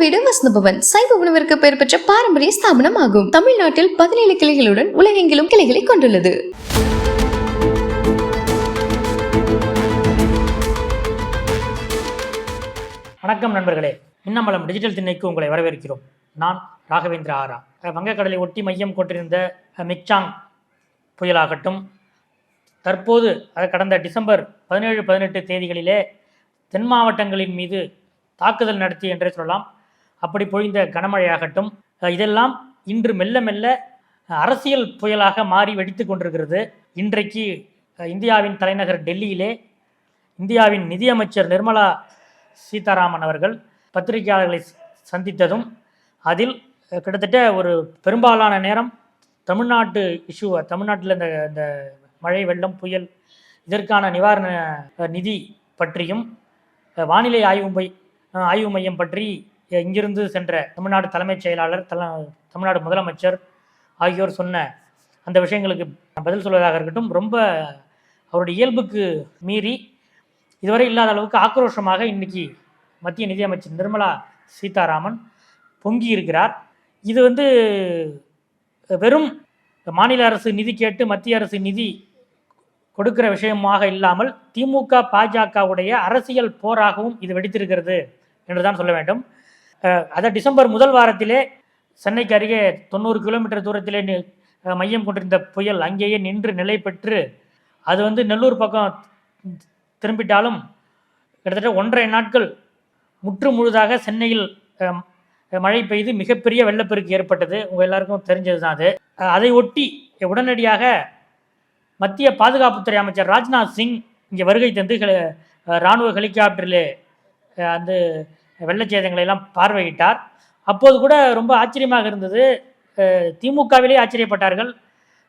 வீடு வசந்தபவன். சைவ உணவிற்கு பெயர் பெற்ற பாரம்பரிய ஸ்தாபனம் ஆகும் தமிழ்நாட்டில் பதினேழு கிளைகளுடன் உலகெங்கிலும் கிளைகளை கொண்டுள்ளது. வணக்கம் நண்பர்களே. மின்னம்பலம் டிஜிட்டல் திண்ணைக்கு உங்களை வரவேற்கிறோம். நான் ராகவேந்திர ஆரா. வங்கக்கடலை ஒட்டி மையம் கொண்டிருந்த மிக்சாங் புயலாகட்டும் தற்போது அது கடந்த டிசம்பர் பதினேழு பதினெட்டு தேதிகளிலே தென் மாவட்டங்களின் மீது தாக்குதல் நடத்தி என்றே சொல்லலாம். அப்படி பொழிந்த கனமழையாகட்டும் இதெல்லாம் இன்று மெல்ல மெல்ல அரசியல் புயலாக மாறி வெடித்து கொண்டிருக்கிறது. இன்றைக்கு இந்தியாவின் தலைநகர் டெல்லியிலே இந்தியாவின் நிதியமைச்சர் நிர்மலா சீதாராமன் அவர்கள் பத்திரிகையாளர்களை சந்தித்ததும் அதில் கிட்டத்தட்ட ஒரு பெரும்பாலான நேரம் தமிழ்நாட்டு இஷ்யூ தமிழ்நாட்டில் இந்த இந்த மழை வெள்ளம் புயல் இதற்கான நிவாரண நிதி பற்றியும் வானிலை ஆய்வு மை ஆய்வு மையம் பற்றி இங்கிருந்து சென்ற தமிழ்நாடு தலைமைச் செயலாளர் தல தமிழ்நாடு முதலமைச்சர் ஆகியோர் சொன்ன அந்த விஷயங்களுக்கு பதில் சொல்வதாக இருக்கட்டும். ரொம்ப அவருடைய இயல்புக்கு மீறி இதுவரை இல்லாத அளவுக்கு ஆக்ரோஷமாக இன்னைக்கு மத்திய நிதியமைச்சர் நிர்மலா சீதாராமன் பொங்கி இருக்கிறார். இது வந்து வெறும் மாநில அரசு நிதி கேட்டு மத்திய அரசு நிதி கொடுக்கிற விஷயமாக இல்லாமல் திமுக பாஜகவுடைய அரசியல் போராகவும் இது வெடித்திருக்கிறது என்று தான் சொல்ல வேண்டும். அதான் அதை டிசம்பர் முதல் வாரத்திலே சென்னைக்கு அருகே தொண்ணூறு கிலோமீட்டர் தூரத்திலே மையம் கொண்டிருந்த புயல் அங்கேயே நின்று நிலை பெற்று அது வந்து நெல்லூர் பக்கம் திரும்பிட்டாலும் கிட்டத்தட்ட ஒன்றரை நாட்கள் முற்று முழுதாக சென்னையில் மழை பெய்து மிகப்பெரிய வெள்ளப்பெருக்கு ஏற்பட்டது. உங்கள் எல்லாருக்கும் தெரிஞ்சது தான் அது அதை ஒட்டி உடனடியாக மத்திய பாதுகாப்புத்துறை அமைச்சர் ராஜ்நாத் சிங் இங்கே வருகை தந்து ராணுவ இராணுவ ஹெலிகாப்டரில் அந்த வெள்ளச்சேதங்களை எல்லாம் பார்வையிட்டார். அப்போது கூட ரொம்ப ஆச்சரியமாக இருந்தது. திமுகவிலே ஆச்சரியப்பட்டார்கள்.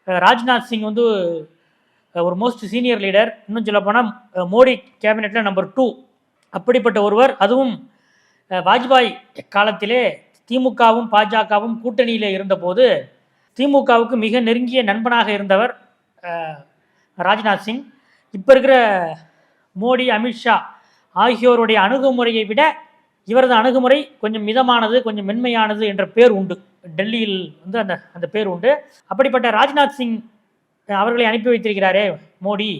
ராஜ்நாத் சிங் வந்து ஒரு மோஸ்ட் சீனியர் லீடர். இன்னும் சொல்லப்போனால் மோடி கேபினெட்டில் நம்பர் டூ. அப்படிப்பட்ட ஒருவர். அதுவும் வாஜ்பாய் காலத்திலே திமுகவும் பாஜகவும் கூட்டணியில் இருந்தபோது திமுகவுக்கு மிக நெருங்கிய நண்பனாக இருந்தவர் ராஜ்நாத் சிங். இப்போ இருக்கிற மோடி அமித்ஷா ஆகியோருடைய அணுகுமுறையை விட இவரது அணுகுமுறை கொஞ்சம் மிதமானது கொஞ்சம் மென்மையானது என்ற பேர் உண்டு. டெல்லியில் வந்து அந்த அந்த பேர் உண்டு. அப்படிப்பட்ட ராஜ்நாத் சிங் அவர்களை அனுப்பி வைத்திருக்கிறாரே மோடி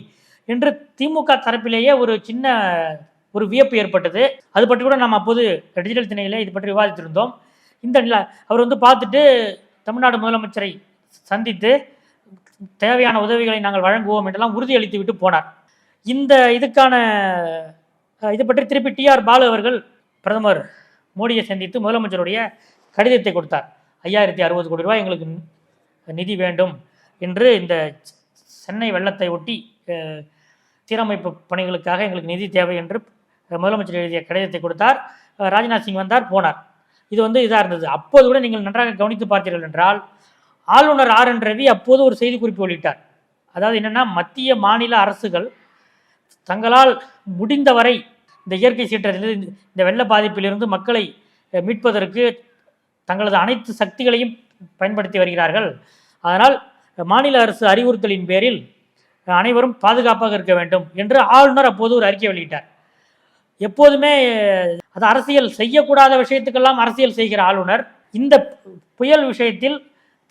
என்று திமுக தரப்பிலேயே ஒரு சின்ன ஒரு வியப்பு ஏற்பட்டது. அது பற்றி கூட நாம் அப்போது டிஜிட்டல் திணையில் இது பற்றி விவாதித்திருந்தோம். இந்த நில அவர் வந்து பார்த்துட்டு தமிழ்நாடு முதலமைச்சரை சந்தித்து தேவையான உதவிகளை நாங்கள் வழங்குவோம் என்றெல்லாம் உறுதியளித்து விட்டு போனார். இந்த இதுக்கான இது பற்றி திருப்பி டிஆர் பாலு அவர்கள் பிரதமர் மோடியை சந்தித்து முதலமைச்சருடைய கடிதத்தை கொடுத்தார். ஐயாயிரத்தி அறுபது கோடி ரூபாய் எங்களுக்கு நிதி வேண்டும் என்று இந்த சென்னை வெள்ளத்தை ஒட்டி சீரமைப்பு பணிகளுக்காக எங்களுக்கு நிதி தேவை என்று முதலமைச்சர் எழுதிய கடிதத்தை கொடுத்தார். ராஜ்நாத் சிங் வந்தார் போனார். இது வந்து இதாக இருந்தது. அப்போது கூட நீங்கள் நன்றாக கவனித்து பார்த்தீர்கள் என்றால் ஆளுநர் ஆர் என் ரவி அப்போது ஒரு செய்திக்குறிப்பு வெளியிட்டார். அதாவது என்னென்னா மத்திய மாநில அரசுகள் தங்களால் முடிந்தவரை இந்த இயற்கை சீற்றத்திலிருந்து இந்த வெள்ள பாதிப்பிலிருந்து மக்களை மீட்பதற்கு தங்களது அனைத்து சக்திகளையும் பயன்படுத்தி வருகிறார்கள். அதனால் மாநில அரசு அறிவுறுத்தலின் பேரில் அனைவரும் பாதுகாப்பாக இருக்க வேண்டும் என்று ஆளுநர் அப்போது ஒரு அறிக்கை வெளியிட்டார். எப்போதுமே அது அரசியல் செய்யக்கூடாத விஷயத்துக்கெல்லாம் அரசியல் செய்கிற ஆளுநர். இந்த புயல் விஷயத்தில்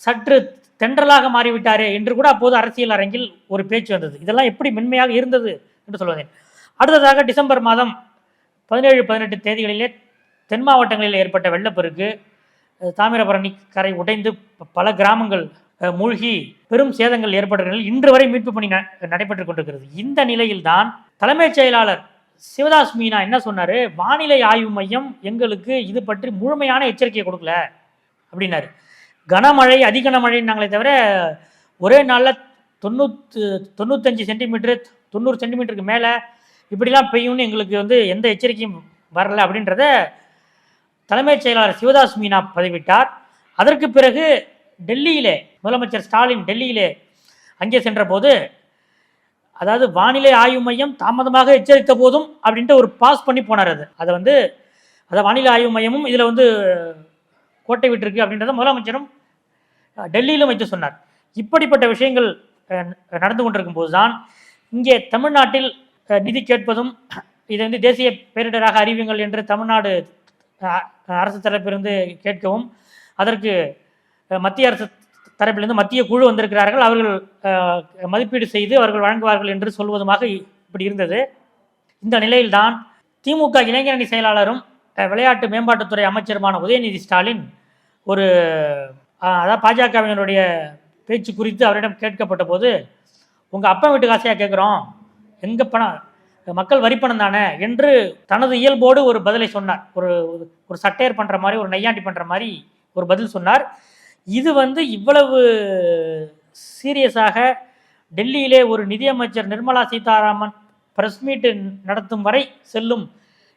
சற்று தென்றலாக மாறிவிட்டாரே என்று கூட அப்போது அரசியல் அரங்கில் ஒரு பேச்சு வந்தது. இதெல்லாம் எப்படி மென்மையாக இருந்தது என்று சொல்வதேன். அடுத்ததாக டிசம்பர் மாதம் பதினேழு பதினெட்டு தேதிகளிலே தென் மாவட்டங்களில் ஏற்பட்ட வெள்ளப்பெருக்கு தாமிரபரணி கரை உடைந்து ப- பல கிராமங்கள் மூழ்கி பெரும் சேதங்கள் ஏற்பட்ட நிலையில் இன்று வரை மீட்பு பணி ந- நடைபெற்றுக் கொண்டிருக்கிறது. இந்த நிலையில்தான் தலைமைச் செயலாளர் சிவதாஸ் மீனா என்ன சொன்னார்? வானிலை ஆய்வு மையம் எங்களுக்கு இது பற்றி முழுமையான எச்சரிக்கை கொடுக்கல அப்படின்னாரு. கனமழை அதிகனமழை நாங்களே தவிர ஒரே நாளில் தொண்ணூத்து தொண்ணூத்தஞ்சு சென்டிமீட்டர் தொண்ணூறு சென்டிமீட்டருக்கு மேலே இப்படிலாம் பெய்யும்னு எங்களுக்கு வந்து எந்த எச்சரிக்கையும் வரல அப்படின்றத தலைமைச் செயலாளர் சிவதாஸ் மீனா பதிவிட்டார். அதற்கு பிறகு டெல்லியிலே முதலமைச்சர் ஸ்டாலின் டெல்லியிலே அங்கே சென்றபோது அதாவது வானிலை ஆய்வு மையம் தாமதமாக எச்சரித்த போதும் அப்படின்ட்டு ஒரு பாஸ் பண்ணி போனார் அது. அதை வந்து அதை வானிலை ஆய்வு மையமும் இதில் வந்து கோட்டை விட்டுருக்கு அப்படின்றத முதலமைச்சரும் டெல்லியிலும் வைத்து சொன்னார். இப்படிப்பட்ட விஷயங்கள் நடந்து கொண்டிருக்கும் போது தான் இங்கே தமிழ்நாட்டில் நிதி கேட்பதும் இதை வந்து தேசிய பேரிடராக அறிவியுங்கள் என்று தமிழ்நாடு அரசு தரப்பிலிருந்து கேட்கவும் அதற்கு மத்திய அரசு தரப்பிலிருந்து மத்திய குழு வந்திருக்கிறார்கள். அவர்கள் மதிப்பீடு செய்து அவர்கள் வழங்குவார்கள் என்று சொல்வதுமாக இப்படி இருந்தது. இந்த நிலையில்தான் திமுக இளைஞரணி செயலாளரும் விளையாட்டு மேம்பாட்டுத்துறை அமைச்சருமான உதயநிதி ஸ்டாலின் ஒரு அதாவது பாஜகவினருடைய பேச்சு குறித்து அவரிடம் கேட்கப்பட்ட போது உங்கள் அப்பா வீட்டு காசையாக கேட்குறோம் எங்கே பணம் மக்கள் வரிப்பணம் தானே என்று தனது இயல்போடு ஒரு பதிலை சொன்னார். ஒரு ஒரு சட்டையர் பண்ணுற மாதிரி ஒரு நையாண்டி பண்ணுற மாதிரி ஒரு பதில் சொன்னார். இது வந்து இவ்வளவு சீரியஸாக டெல்லியிலே ஒரு நிதியமைச்சர் நிர்மலா சீதாராமன் பிரஸ் மீட் நடத்தும் வரை செல்லும்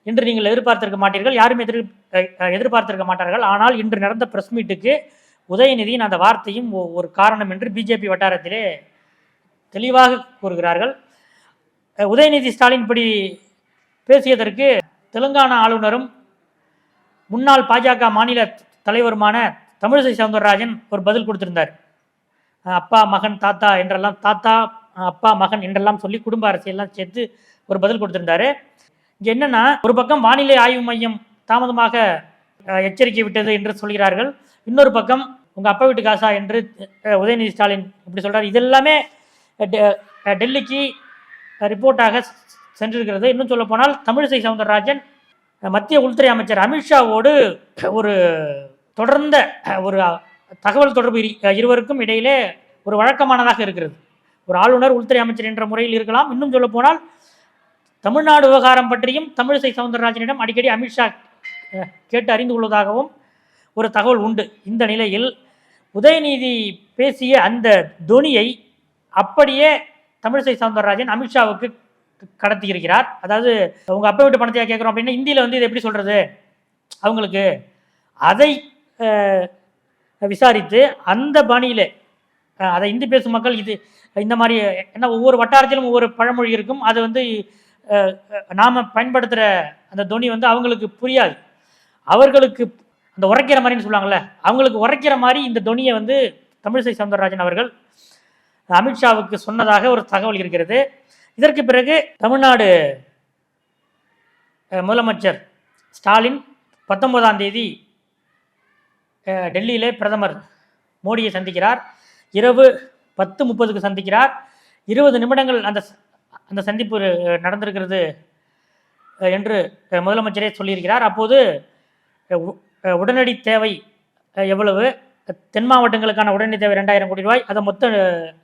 என்று நீங்கள் எதிர்பார்த்திருக்க மாட்டீர்கள். யாரும் எதிர் எதிர்பார்த்திருக்க மாட்டார்கள். ஆனால் இன்று நடந்த பிரஸ் மீட்டுக்கு உதயநிதியின் அந்த வார்த்தையும் ஒரு காரணம் என்று பிஜேபி வட்டாரத்திலே தெளிவாக கூறுகிறார்கள். உதயநிதி ஸ்டாலின் படி பேசியதற்கு தெலுங்கானா ஆளுநரும் முன்னாள் பாஜக மாநில தலைவருமான தமிழிசை சவுந்தரராஜன் ஒரு பதில் கொடுத்திருந்தார். அப்பா மகன் தாத்தா என்றெல்லாம் தாத்தா அப்பா மகன் என்றெல்லாம் சொல்லி குடும்ப அரசியல்லாம் சேர்த்து ஒரு பதில் கொடுத்திருந்தாரு. இங்கே என்னன்னா ஒரு பக்கம் வானிலை ஆய்வு மையம் தாமதமாக எச்சரிக்கை விட்டது என்று சொல்கிறார்கள். இன்னொரு பக்கம் உங்கள் அப்பா வீட்டு காசா என்று உதயநிதி ஸ்டாலின் இப்படி சொல்கிறார் இதெல்லாமே டெ- டெல்லிக்கு ரிப்போர்ட்டாக சென்றிருக்கிறது. இன்னும் சொல்ல போனால் தமிழிசை சவுந்தரராஜன் மத்திய உள்துறை அமைச்சர் அமித்ஷாவோடு ஒரு தொடர்ந்த ஒரு தகவல் தொடர்பு இருவருக்கும் இடையிலே ஒரு வழக்கமானதாக இருக்கிறது. ஒரு ஆளுநர் உள்துறை அமைச்சர் என்ற முறையில் இருக்கலாம். இன்னும் சொல்ல போனால் தமிழ்நாடு விவகாரம் பற்றியும் தமிழிசை சவுந்தரராஜனிடம் அடிக்கடி அமித்ஷா கேட்டு அறிந்து கொள்வதாகவும் ஒரு தகவல் உண்டு. இந்த நிலையில் உதயநிதி பேசிய அந்த தொனியை அப்படியே தமிழிசை சவுந்தரராஜன் அமித்ஷாவுக்கு கடத்தி இருக்கிறார் அதாவது அவங்க அப்பா வீட்டு பணத்தையாக கேட்குறோம் அப்படின்னா இந்தியில் வந்து இது எப்படி சொல்கிறது அவங்களுக்கு அதை விசாரித்து அந்த பாணியில் அதை இந்தி பேசும் மக்கள் இது இந்த மாதிரி என்ன ஒவ்வொரு வட்டாரத்திலும் ஒவ்வொரு பழமொழி இருக்கும். அது வந்து நாம் பயன்படுத்துகிற அந்த தொனி வந்து அவங்களுக்கு புரியாது. அவர்களுக்கு அந்த உரைக்கிற மாதிரின்னு சொல்லுவாங்கல்ல அவங்களுக்கு உரைக்கிற மாதிரி இந்த தொனியை வந்து தமிழிசை சவுந்தரராஜன் அவர்கள் அமித்ஷாவுக்கு சொன்னதாக ஒரு தகவல் இருக்கிறது. இதற்கு பிறகு தமிழ்நாடு முதலமைச்சர் ஸ்டாலின் பத்தொன்பதாம் தேதி டெல்லியிலே பிரதமர் மோடியை சந்திக்கிறார். இரவு பத்து முப்பதுக்கு சந்திக்கிறார். இருபது நிமிடங்கள் அந்த அந்த சந்திப்பு நடந்திருக்கிறது என்று முதலமைச்சரே சொல்லியிருக்கிறார். அப்போது உடனடி தேவை எவ்வளவு? தென் மாவட்டங்களுக்கான உடனடி தேவை ரெண்டாயிரம் கோடி ரூபாய். அதை மொத்த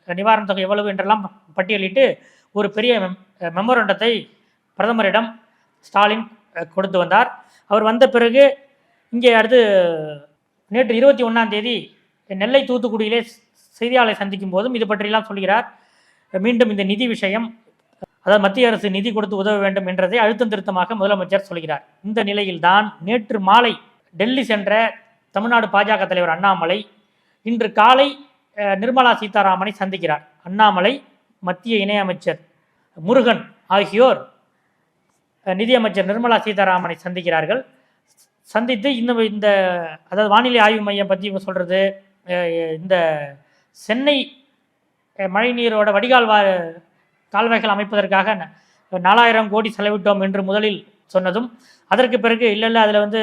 நிவாரணத் தொகை எவ்வளவு என்றெல்லாம் பட்டியலிட்டு ஒரு பெரிய மெம்- மெமோரண்டத்தை பிரதமரிடம் ஸ்டாலின் கொடுத்து வந்தார். அவர் வந்த பிறகு இங்கே அடுத்து நேற்று இருபத்தி ஒன்றாம் தேதி நெல்லை தூத்துக்குடியிலே செய்தியாளரை சந்திக்கும் போதும் இது பற்றியெல்லாம் சொல்கிறார். மீண்டும் இந்த நிதி விஷயம் அதாவது மத்திய அரசு நிதி கொடுத்து உதவ வேண்டும் என்றதை அழுத்தம் திருத்தமாக முதலமைச்சர் சொல்கிறார். இந்த நிலையில்தான் நேற்று மாலை டெல்லி சென்ற தமிழ்நாடு பாஜக தலைவர் அண்ணாமலை இன்று காலை நிர்மலா சீதாராமனை சந்திக்கிறார். அண்ணாமலை மத்திய இணையமைச்சர் முருகன் ஆகியோர் நிதியமைச்சர் நிர்மலா சீதாராமனை சந்திக்கிறார்கள். சந்தித்து இந்த இந்த அதாவது வானிலை ஆய்வு மையம் பற்றி இவங்க சொல்கிறது இந்த சென்னை மழைநீரோட வடிகால் வா கால்வாய்கள் அமைப்பதற்காக நாலாயிரம் கோடி செலவிட்டோம் என்று முதலில் சொன்னதும் அதற்கு பிறகு இல்லை இல்லை அதில் வந்து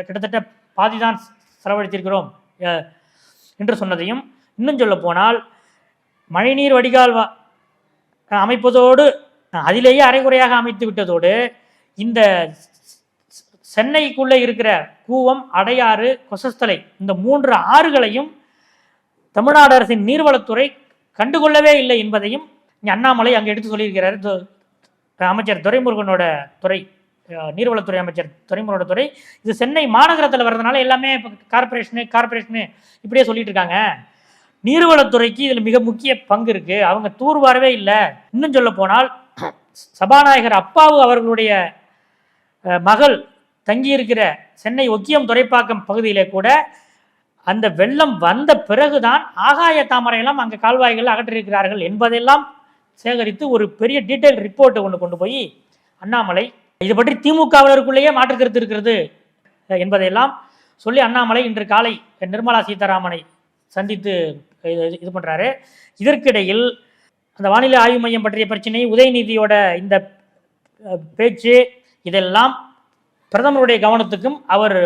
கிட்டத்தட்ட பாதி தான் செலவழித்திருக்கிறோம் என்று சொன்னதையும் இன்னும் சொல்ல போனால் மழைநீர் வடிகால் வா அமைப்பதோடு அதிலேயே அரைகுறையாக அமைத்து விட்டதோடு இந்த சென்னைக்குள்ளே இருக்கிற கூவம் அடையாறு கொசஸ்தலை இந்த மூன்று ஆறுகளையும் தமிழ்நாடு அரசின் நீர்வளத்துறை கண்டுகொள்ளவே இல்லை என்பதையும் அண்ணாமலை அங்கே எடுத்து சொல்லியிருக்கிறார். அமைச்சர் துரைமுருகனோட துறை. நீர்வளத்துறை அமைச்சர் துரைமுருகனோட துறை. இது சென்னை மாநகரத்தில் வர்றதுனால எல்லாமே இப்போ கார்பரேஷனு கார்பரேஷனு இப்படியே சொல்லிட்டு இருக்காங்க. நீர்வளத்துறைக்கு இதில் மிக முக்கிய பங்கு இருக்கு. அவங்க தூர்வாரவே இல்லை. இன்னும் சொல்ல போனால் சபாநாயகர் அப்பாவு அவர்களுடைய மகள் தங்கியிருக்கிற சென்னை ஒக்கியம் துறைப்பாக்கம் பகுதியிலே கூட அந்த வெள்ளம் வந்த பிறகுதான் ஆகாய தாமரையெல்லாம் அங்கே கால்வாய்கள் அகற்றியிருக்கிறார்கள் என்பதெல்லாம் சேகரித்து ஒரு பெரிய டீட்டெயில் ரிப்போர்ட்டை ஒன்று கொண்டு போய் அண்ணாமலை இது பற்றி திமுகவினருக்குள்ளேயே மாற்று கருத்து இருக்கிறது என்பதையெல்லாம் சொல்லி அண்ணாமலை இன்று காலை நிர்மலா சீதாராமனை சந்தித்து இது இது பண்ணுறாரு இதற்கிடையில் அந்த வானிலை ஆய்வு மையம் பற்றிய பிரச்சனை உதயநிதியோட இந்த பேச்சு இதெல்லாம் பிரதமருடைய கவனத்துக்கும் அவர்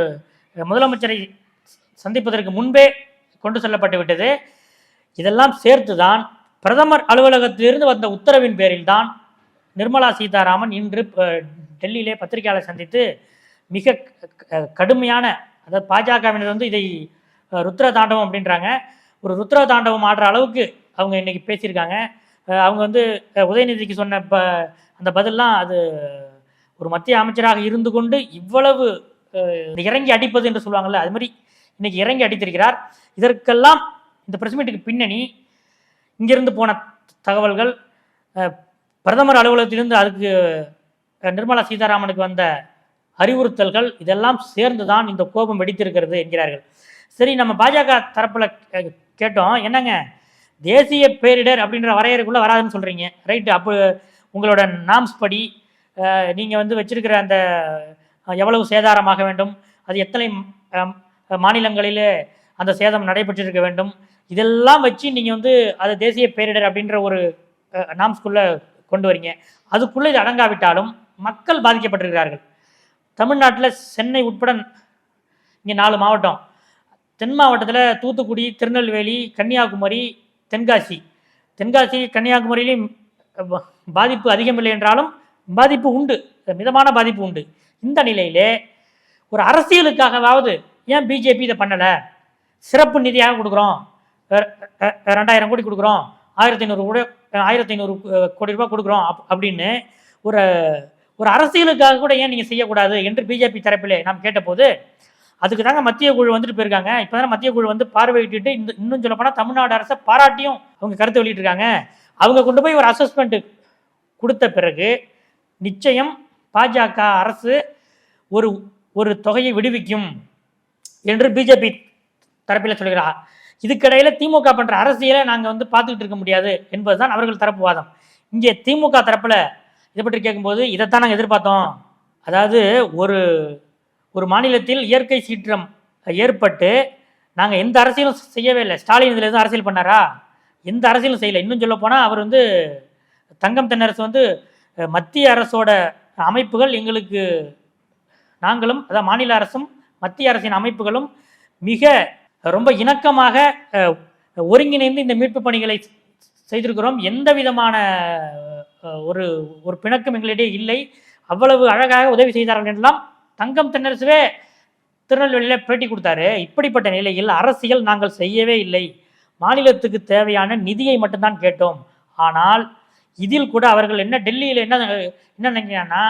முதலமைச்சரை சந்திப்பதற்கு முன்பே கொண்டு செல்லப்பட்டு விட்டது. இதெல்லாம் சேர்த்துதான் பிரதமர் அலுவலகத்திலிருந்து வந்த உத்தரவின் பேரில் தான் நிர்மலா சீதாராமன் இன்று டெல்லியிலே பத்திரிகையாளர் சந்தித்து மிக கடுமையான அதாவது பாஜகவினர் வந்து இதை ருத்ர தாண்டவம் அப்படின்றாங்க. ஒரு ருத்ர தாண்டவம் ஆடுற அளவுக்கு அவங்க இன்றைக்கி பேசியிருக்காங்க. அவங்க வந்து உதயநிதிக்கு சொன்ன ப அந்த பதில்லாம் அது ஒரு மத்திய அமைச்சராக இருந்து கொண்டு இவ்வளவு இறங்கி அடிப்பது என்று சொல்லுவாங்கள்ல அது மாதிரி இன்னைக்கு இறங்கி அடித்திருக்கிறார். இதற்கெல்லாம் இந்த பிரஸ் மீட்டுக்கு பின்னணி இங்கிருந்து போன தகவல்கள் பிரதமர் அலுவலகத்திலிருந்து அதுக்கு நிர்மலா சீதாராமனுக்கு வந்த அறிவுறுத்தல்கள் இதெல்லாம் சேர்ந்து தான் இந்த கோபம் வெடித்திருக்கிறது என்கிறார்கள். சரி நம்ம பாஜக தரப்பில் கே- கேட்டோம். என்னங்க? தேசிய பேரிடர் அப்படின்ற வரையறைக்குள்ளே வராதுன்னு சொல்கிறீங்க ரைட்டு அப்போ உங்களோட நாம்ஸ் படி நீங்கள் வந்து வச்சிருக்கிற அந்த எவ்வளவு சேதாரமாக வேண்டும்? அது எத்தனை மாநிலங்களில் மாநிலங்களிலே அந்த சேதம் நடைபெற்றிருக்க வேண்டும்? இதெல்லாம் வச்சு நீங்கள் வந்து அது தேசிய பேரிடர் அப்படின்ற ஒரு நாம்ஸ்குள்ளே கொண்டு வரீங்க. அதுக்குள்ளே இது அடங்காவிட்டாலும் மக்கள் பாதிக்கப்பட்டிருக்கிறார்கள். தமிழ்நாட்டில் சென்னை உட்பட இங்கே நாலு மாவட்டம். தென் மாவட்டத்தில் தூத்துக்குடி திருநெல்வேலி கன்னியாகுமரி தென்காசி. தென்காசி கன்னியாகுமரியிலையும் பாதிப்பு அதிகமில்லை என்றாலும் பாதிப்பு உண்டு. மிதமான பாதிப்பு உண்டு. இந்த நிலையிலே ஒரு அரசியலுக்காகவாவது ஏன் பிஜேபி இதை பண்ணலை? சிறப்பு நிதியாக கொடுக்குறோம். ரெண்டாயிரம் கோடி கொடுக்குறோம். ஆயிரத்தி ஐநூறு கூட ஆயிரத்தி ஐநூறு கோடி ரூபாய் கொடுக்குறோம் அப் அப்படின்னு ஒரு ஒரு அரசியலுக்காக கூட ஏன் நீங்கள் செய்யக்கூடாது என்று பிஜேபி தரப்பிலே நாம் கேட்டபோது அதுக்கு தாங்க மத்திய குழு வந்துட்டு போயிருக்காங்க. இப்போ தானே மத்திய குழு வந்து பார்வையிட்டு இந்த இன்னும் சொல்ல போனால் தமிழ்நாடு அரசை பாராட்டியும் அவங்க கருத்து வெளியிட்டிருக்காங்க. அவங்க கொண்டு போய் ஒரு அசஸ்மெண்ட் கொடுத்த பிறகு நிச்சயம் பாஜக அரசு ஒரு ஒரு தொகையை விடுவிக்கும் என்று பிஜேபி தரப்பில் சொல்கிறார். இதுக்கிடையில் திமுக பண்ற அரசியலை நாங்கள் வந்து பார்த்துக்கிட்டு இருக்க முடியாது என்பதுதான் அவர்கள் தரப்பு வாதம். இங்கே திமுக தரப்பில் இதை பற்றி கேட்கும்போது இதைத்தான் நாங்கள் எதிர்பார்த்தோம். அதாவது ஒரு ஒரு மாநிலத்தில் இயற்கை சீற்றம் ஏற்பட்டு நாங்கள் எந்த அரசியலும் செய்யவே இல்லை. ஸ்டாலின் இதில் எதுவும் அரசியல் பண்ணாரா? எந்த அரசியலும் செய்யலை. இன்னும் சொல்ல போனால் அவர் வந்து தங்கம் தென்னரசு வந்து மத்திய அரசோட அமைப்புகள் எங்களுக்கு நாங்களும் அதாவது மாநில அரசும் மத்திய அரசின் அமைப்புகளும் மிக ரொம்ப இணக்கமாக ஒருங்கிணைந்து இந்த மீட்பு பணிகளை செய்திருக்கிறோம். எந்த விதமான ஒரு ஒரு பிணக்கம் எங்களிடையே இல்லை. அவ்வளவு அழகாக உதவி செய்தார்கள் என்றெல்லாம் தங்கம் தென்னரசுவே திருநெல்வேலியில் பேட்டி கொடுத்தாரு. இப்படிப்பட்ட நிலையில் அரசியல் நாங்கள் செய்யவே இல்லை. மாநிலத்துக்கு தேவையான நிதியை மட்டும்தான் கேட்டோம். ஆனால் இதில் கூட அவர்கள் என்ன டெல்லியில் என்ன என்ன நினைக்கிறாங்கன்னா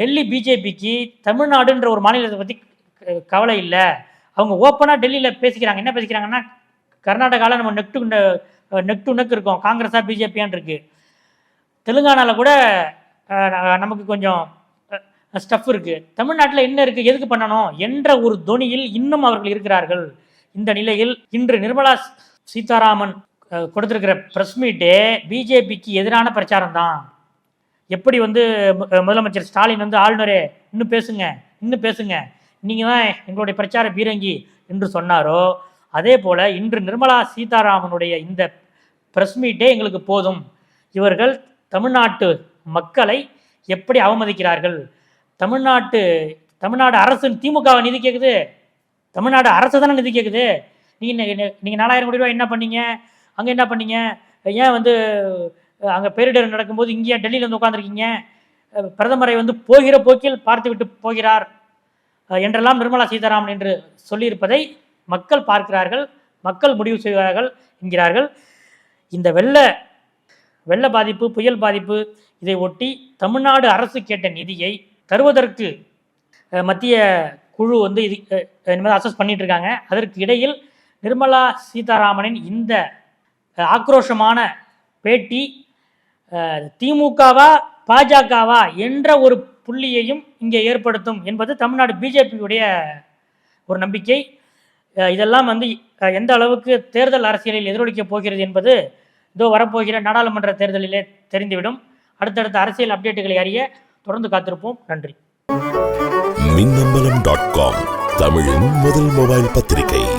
டெல்லி பிஜேபிக்கு தமிழ்நாடுன்ற ஒரு மாநிலத்தை பற்றி கவலை இல்லை. அவங்க ஓப்பனாக டெல்லியில் பேசிக்கிறாங்க. என்ன பேசிக்கிறாங்கன்னா கர்நாடகாவில் நம்ம neck to neck to neck இருக்கோம். காங்கிரஸாக பிஜேபியான் இருக்குது தெலுங்கானாவில் கூட நமக்கு கொஞ்சம் ஸ்டஃப் இருக்குது தமிழ்நாட்டில் என்ன இருக்குது எதுக்கு பண்ணணும்? என்ற ஒரு தொனியில் இன்னும் அவர்கள் இருக்கிறார்கள். இந்த நிலையில் இன்று நிர்மலா சீதாராமன் கொடுத்துருக்கிற ப்ரெஸ் மீட்டே பிஜேபிக்கு எதிரான பிரச்சாரம் தான் எப்படி வந்து மு- முதலமைச்சர் ஸ்டாலின் வந்து ஆளுநரே இன்னும் பேசுங்க இன்னும் பேசுங்க. நீங்கள் தான் எங்களுடைய பிரச்சார பீரங்கி என்று சொன்னாரோ அதே போல் இன்று நிர்மலா சீதாராமனுடைய இந்த ப்ரெஸ் மீட்டே எங்களுக்கு போதும். இவர்கள் தமிழ்நாட்டு மக்களை எப்படி அவமதிக்கிறார்கள்? தமிழ்நாட்டு தமிழ்நாடு அரசு திமுகவை நிதி கேட்குது தமிழ்நாடு அரசு தானே நிதி கேட்குது நீங்கள் நீங்கள் நாலாயிரம் கோடி ரூபாய் என்ன பண்ணீங்க? அங்கே என்ன பண்ணீங்க? ஏன் வந்து அங்கே பேரிடர் நடக்கும்போது இங்கேயே டெல்லியில் வந்து உட்காந்துருக்கீங்க பிரதமரை வந்து போகிற போக்கில் பார்த்து விட்டு போகிறார். என்றெல்லாம் நிர்மலா சீதாராமன் என்று சொல்லியிருப்பதை மக்கள் பார்க்கிறார்கள் மக்கள் முடிவு செய்கிறார்கள் என்கிறார்கள். இந்த வெள்ள வெள்ள பாதிப்பு புயல் பாதிப்பு இதை ஒட்டி தமிழ்நாடு அரசு கேட்ட நிதியை தருவதற்கு மத்திய குழு வந்து இது இனிமேல் அசஸ் பண்ணிட்டு இருக்காங்க. அதற்கு இடையில் நிர்மலா சீதாராமனின் இந்த ஆக்ரோஷமான பேட்டி திமுகவா பாஜகவா என்ற ஒரு புள்ளியையும் இங்கே ஏற்படுத்தும் என்பது தமிழ்நாடு பிஜேபியுடைய ஒரு நம்பிக்கை. இதெல்லாம் வந்து எந்த அளவுக்கு தேர்தல் அரசியலில் எதிரொலிக்கப் போகிறது என்பது இதோ வரப்போகிற நாடாளுமன்ற தேர்தலிலே தெரிந்துவிடும். அடுத்தடுத்த அரசியல் அப்டேட்டுகளை அறிய தொடர்ந்து காத்திருப்போம். நன்றி. மின்னம்பலம் டாட் காம் தமிழின் முதல் மொபைல் பத்திரிகை.